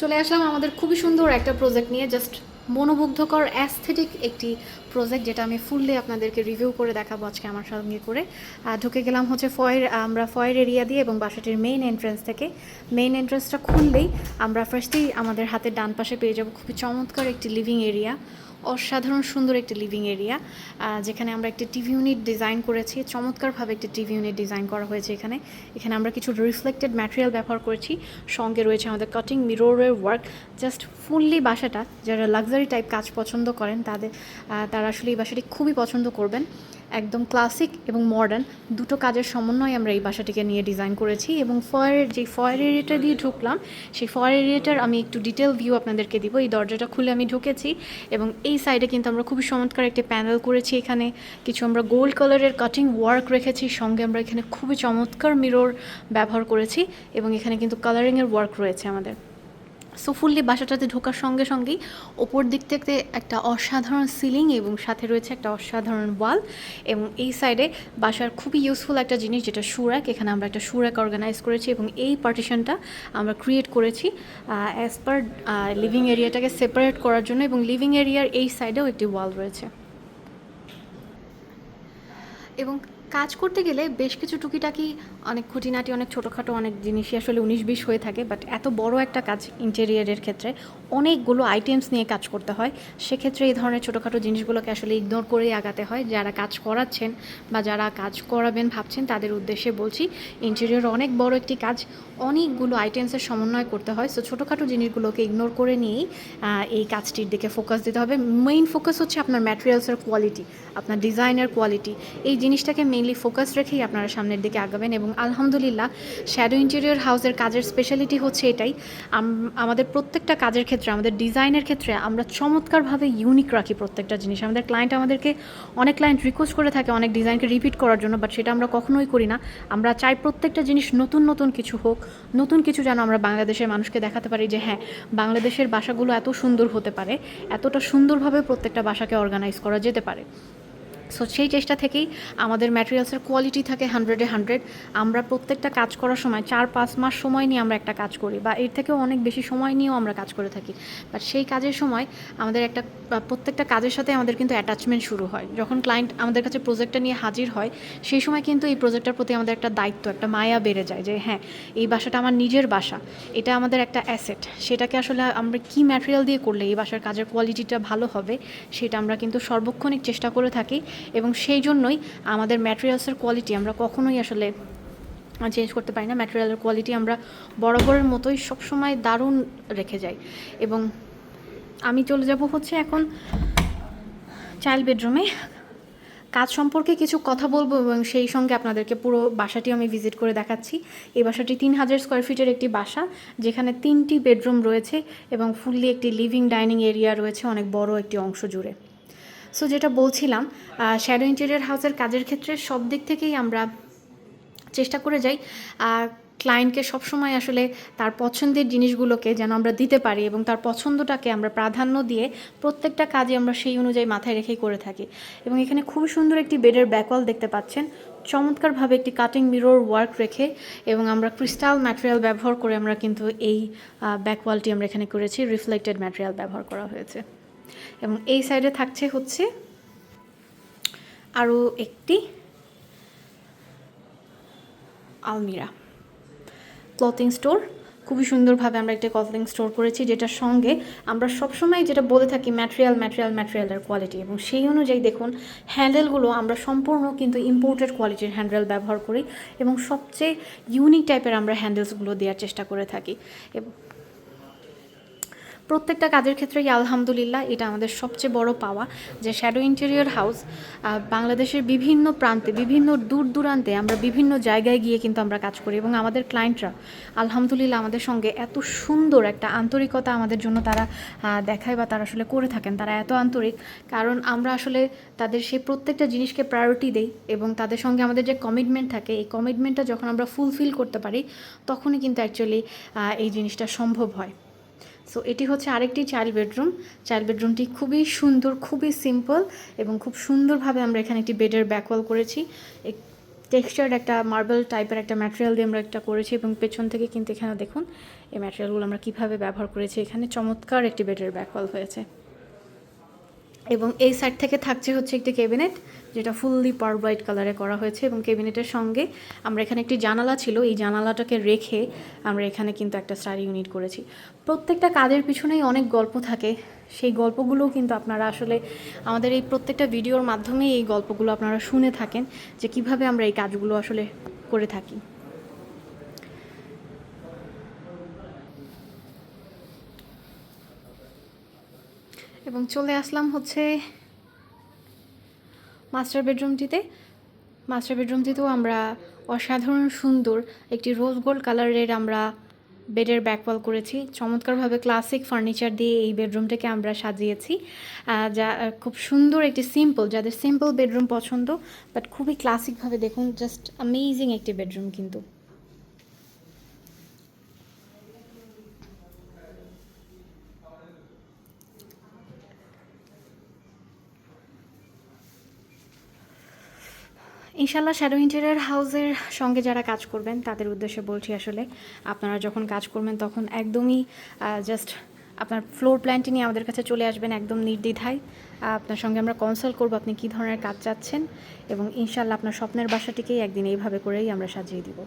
চলে আসলাম আমাদের খুবই সুন্দর একটা প্রজেক্ট নিয়ে জাস্ট মনোমুগ্ধকর অ্যাস্থেটিক একটি প্রজেক্ট যেটা আমি ফুললে আপনাদেরকে রিভিউ করে দেখাবো আজকে আমার সঙ্গে করে। ঢুকে গেলাম হচ্ছে ফয়ের আমরা ফয়ের এরিয়া দিয়ে এবং বাসাটির মেইন এন্ট্রেন্স থেকে। মেইন এন্ট্রেন্সটা খুললেই আমরা ফার্স্টেই আমাদের হাতের ডান পাশে পেয়ে যাব খুবই চমৎকার একটি লিভিং এরিয়া অসাধারণ সুন্দর একটি লিভিং এরিয়া যেখানে আমরা একটি টিভি ইউনিট ডিজাইন করেছি। চমৎকারভাবে একটি টিভি ইউনিট ডিজাইন করা হয়েছে এখানে। এখানে আমরা কিছু রিফ্লেক্টেড ম্যাটেরিয়াল ব্যবহার করেছি। সঙ্গে রয়েছে আমাদের কাটিং মিররের ওয়ার্ক জাস্ট ফুললি বাসাটা, যারা লাক্সারি টাইপ কাজ পছন্দ করেন, তাদের তারা আসলে এই বাসাটি খুবই পছন্দ করবেন। একদম ক্লাসিক এবং মডার্ন দুটো কাজের সমন্বয়ে আমরা এই বাসাটিকে নিয়ে ডিজাইন করেছি এবং ফয়ারের যে ফয়ার এরিয়াটা দিয়ে ঢুকলাম, সেই ফয়ার এরিয়াটার আমি একটু ডিটেল ভিউ আপনাদেরকে দিব। এই দরজাটা খুলে আমি ঢুকেছি এবং এই সাইডে কিন্তু আমরা খুবই চমৎকার একটি প্যানেল করেছি এখানে। কিছু আমরা গোল্ড কালারের কাটিং ওয়ার্ক রেখেছি, সঙ্গে আমরা এখানে খুবই চমৎকার মিরর ব্যবহার করেছি এবং এখানে কিন্তু কালারিংয়ের ওয়ার্ক রয়েছে আমাদের। সো ফুললি বাসাটাতে ঢোকার সঙ্গে সঙ্গেই ওপর দিক থেকে একটা অসাধারণ সিলিং এবং সাথে রয়েছে একটা অসাধারণ ওয়াল এবং এই সাইডে বাসার খুবই ইউজফুল একটা জিনিস যেটা সুরাক। এখানে আমরা একটা সুরাক অর্গানাইজ করেছি এবং এই পার্টিশনটা আমরা ক্রিয়েট করেছি অ্যাজ পার লিভিং এরিয়াটাকে সেপারেট করার জন্য এবং লিভিং এরিয়ার এই সাইডেও একটি ওয়াল রয়েছে। এবং কাজ করতে গেলে বেশ কিছু টুকিটাকি, অনেক খুঁটিনাটি, অনেক ছোটোখাটো অনেক জিনিসই আসলে উনিশ বিশ হয়ে থাকে বাট এত বড় একটা কাজ ইন্টেরিয়ারের ক্ষেত্রে অনেকগুলো আইটেমস নিয়ে কাজ করতে হয়। সেক্ষেত্রে এই ধরনের ছোটোখাটো জিনিসগুলোকে আসলে ইগনোর করেই আগাতে হয়। যারা কাজ করাচ্ছেন বা যারা কাজ করাবেন ভাবছেন, তাদের উদ্দেশ্যে বলছি ইন্টেরিয়র অনেক বড় একটি কাজ। অনেকগুলো আইটেমসের সমন্বয় করতে হয়। সো ছোটোখাটো জিনিসগুলোকে ইগনোর করে নিয়েই এই কাজটির দিকে ফোকাস দিতে হবে। মেইন ফোকাস হচ্ছে আপনার ম্যাটেরিয়ালসের কোয়ালিটি আপনার ডিজাইনের কোয়ালিটি এই জিনিসটাকে মেইনলি ফোকাস রেখেই আপনারা সামনের দিকে আগাবেন এবং আলহামদুলিল্লাহ শ্যাডো ইন্টেরিয়র হাউসের কাজের স্পেশালিটি হচ্ছে এটাই। আম- আমাদের প্রত্যেকটা কাজের ক্ষেত্রে আমাদের ডিজাইনের ক্ষেত্রে আমরা চমৎকারভাবে ইউনিক রাখি প্রত্যেকটা জিনিস। আমাদের ক্লায়েন্ট আমাদেরকে অনেক ক্লায়েন্ট রিকোয়েস্ট করে থাকে অনেক ডিজাইনকে রিপিট করার জন্য বাট সেটা আমরা কখনোই করি না। আমরা চাই প্রত্যেকটা জিনিস নতুন নতুন কিছু হোক, নতুন কিছু যেন আমরা বাংলাদেশের মানুষকে দেখাতে পারি যে হ্যাঁ বাংলাদেশের বাসাগুলো এত সুন্দর হতে পারে, এতটা সুন্দরভাবে প্রত্যেকটা বাসাকে অর্গানাইজ করা যেতে পারে। সো সেই চেষ্টা থেকেই আমাদের ম্যাটেরিয়ালসের কোয়ালিটি থাকে হান্ড্রেডে হান্ড্রেড আমরা প্রত্যেকটা কাজ করার সময় চার, পাঁচ মাস সময় নিয়ে আমরা একটা কাজ করি বা এর থেকেও অনেক বেশি সময় নিয়েও আমরা কাজ করে থাকি। বাট সেই কাজের সময় আমাদের একটা প্রত্যেকটা কাজের সাথে আমাদের কিন্তু অ্যাটাচমেন্ট শুরু হয়। যখন ক্লায়েন্ট আমাদের কাছে প্রজেক্টটা নিয়ে হাজির হয়, সেই সময় কিন্তু এই প্রজেক্টটার প্রতি আমাদের একটা দায়িত্ব, একটা মায়া বেড়ে যায় যে হ্যাঁ এই বাসাটা আমার নিজের বাসা। এটা আমাদের একটা অ্যাসেট সেটাকে আসলে আমরা কী ম্যাটেরিয়াল দিয়ে করলে এই বাসার কাজের কোয়ালিটিটা ভালো হবে, সেটা আমরা কিন্তু সর্বক্ষণিক চেষ্টা করে থাকি। এবং সেই জন্যই আমাদের ম্যাটেরিয়ালসের কোয়ালিটি আমরা কখনোই আসলে চেঞ্জ করতে পারি না। ম্যাটেরিয়ালের কোয়ালিটি আমরা বরাবরের মতোই সবসময় দারুণ রেখে যাই। এবং আমি চলে যাব হচ্ছে এখন চাইল্ড বেডরুমে কাজ সম্পর্কে কিছু কথা বলব এবং সেই সঙ্গে আপনাদেরকে পুরো বাসাটি আমি ভিজিট করে দেখাচ্ছি। এই বাসাটি তিন হাজার স্কোয়ার ফিটের একটি বাসা, যেখানে তিনটি বেডরুম রয়েছে এবং ফুললি একটি লিভিং ডাইনিং এরিয়া রয়েছে, অনেক বড় একটি অংশ জুড়ে। সো যেটা বলছিলাম শ্যাডো ইন্টেরিয়ার হাউসের কাজের ক্ষেত্রে সব দিক থেকেই আমরা চেষ্টা করে যাই ক্লায়েন্টকে সবসময় আসলে তার পছন্দের জিনিসগুলোকে যেন আমরা দিতে পারি এবং তার পছন্দটাকে আমরা প্রাধান্য দিয়ে প্রত্যেকটা কাজে আমরা সেই অনুযায়ী মাথায় রেখেই করে থাকি। এবং এখানে খুবই সুন্দর একটি বেডের ব্যাকওয়াল দেখতে পাচ্ছেন। চমৎকারভাবে একটি কাটিং মিরর ওয়ার্ক রেখে এবং আমরা ক্রিস্টাল ম্যাটেরিয়াল ব্যবহার করে আমরা কিন্তু এই ব্যাকওয়ালটি আমরা এখানে করেছি রিফ্লেক্টেড ম্যাটেরিয়াল ব্যবহার করা হয়েছে। এবং এই সাইডে থাকছে হচ্ছে আরও একটি আলমিরা। ক্লথিং স্টোর খুবই সুন্দরভাবে আমরা একটা ক্লথিং স্টোর করেছি, যেটার সঙ্গে আমরা সবসময় যেটা বলে থাকি ম্যাটেরিয়াল ম্যাটেরিয়াল ম্যাটেরিয়ালের কোয়ালিটি এবং সেই অনুযায়ী দেখুন হ্যান্ডেলগুলো আমরা সম্পূর্ণ কিন্তু ইম্পোর্টেড কোয়ালিটির হ্যান্ডেল ব্যবহার করি এবং সবচেয়ে ইউনিক টাইপের আমরা হ্যান্ডেলসগুলো দেওয়ার চেষ্টা করে থাকি। এবং প্রত্যেকটা কাজের ক্ষেত্রেই আলহামদুলিল্লাহ এটা আমাদের সবচেয়ে বড় পাওয়া যে শ্যাডো ইন্টেরিয়র হাউস বাংলাদেশের বিভিন্ন প্রান্তে, বিভিন্ন দূর দূরান্তে আমরা বিভিন্ন জায়গায় গিয়ে কিন্তু আমরা কাজ করি এবং আমাদের ক্লায়েন্টরা আলহামদুলিল্লাহ আমাদের সঙ্গে এত সুন্দর একটা আন্তরিকতা আমাদের জন্য তারা দেখায় বা তারা আসলে করে থাকেন। তারা এত আন্তরিক, কারণ আমরা আসলে তাদের সেই প্রত্যেকটা জিনিসকে প্রায়োরিটি দেই এবং তাদের সঙ্গে আমাদের যে কমিটমেন্ট থাকে, এই কমিটমেন্টটা যখন আমরা ফুলফিল করতে পারি, তখনই কিন্তু অ্যাকচুয়ালি এই জিনিসটা সম্ভব হয়। সো এটি হচ্ছে আরেকটি চাইল্ড বেডরুম। চাইল্ড বেডরুমটি খুবই সুন্দর, খুবই সিম্পল এবং খুব সুন্দরভাবে আমরা এখানে একটি বেডের ব্যাকওয়াল করেছি। টেক্সচার্ড একটা মার্বেল টাইপের একটা ম্যাটেরিয়াল দিয়ে আমরা একটা করেছি এবং পেছন থেকে কিন্তু এখানে দেখুন, এই ম্যাটেরিয়ালগুলো আমরা কীভাবে ব্যবহার করেছি। এখানে চমৎকার একটি বেডের ব্যাকওয়াল হয়েছে। এবং এই সাইড থেকে থাকছে হচ্ছে একটি ক্যাবিনেট, যেটা ফুললি পার হোয়াইট কালারে করা হয়েছে এবং ক্যাবিনেটের সঙ্গে আমরা এখানে একটি জানালা ছিল। এই জানালাটাকে রেখে আমরা এখানে কিন্তু একটা স্টাডি ইউনিট করেছি। প্রত্যেকটা কাজের পিছনেই অনেক গল্প থাকে। সেই গল্পগুলোও কিন্তু আপনারা আসলে আমাদের এই প্রত্যেকটা ভিডিওর মাধ্যমে এই গল্পগুলো আপনারা শুনে থাকেন যে কীভাবে আমরা এই কাজগুলো আসলে করে থাকি। এবং চলে আসলাম হচ্ছে মাস্টার বেডরুমটিতে। মাস্টার বেডরুমটিতেও আমরা অসাধারণ সুন্দর একটি রোজ গোল্ড কালারের আমরা বেডের ব্যাকওয়াল করেছি। চমৎকারভাবে ক্লাসিক ফার্নিচার দিয়ে এই বেডরুমটাকে আমরা সাজিয়েছি। যা খুব সুন্দর একটি সিম্পল যাদের সিম্পল বেডরুম পছন্দ বাট খুবই ক্লাসিকভাবে দেখুন জাস্ট অ্যামেজিং একটি বেডরুম কিন্তু। ইনশাল্লাহ শ্যাডো ইন্টেরিয়ার হাউসের সঙ্গে যারা কাজ করবেন, তাদের উদ্দেশ্যে বলছি আসলে, আপনারা যখন কাজ করবেন তখন একদমই জাস্ট আপনার ফ্লোর প্ল্যানটি নিয়ে আমাদের কাছে চলে আসবেন একদম নির্দ্বিধায়। আপনার সঙ্গে আমরা কনসাল্ট করব আপনি কী ধরনের কাজ চাচ্ছেন এবং ইনশাল্লাহ আপনার স্বপ্নের বাসাটিকেই একদিন এইভাবে করেই আমরা সাজিয়ে দিব।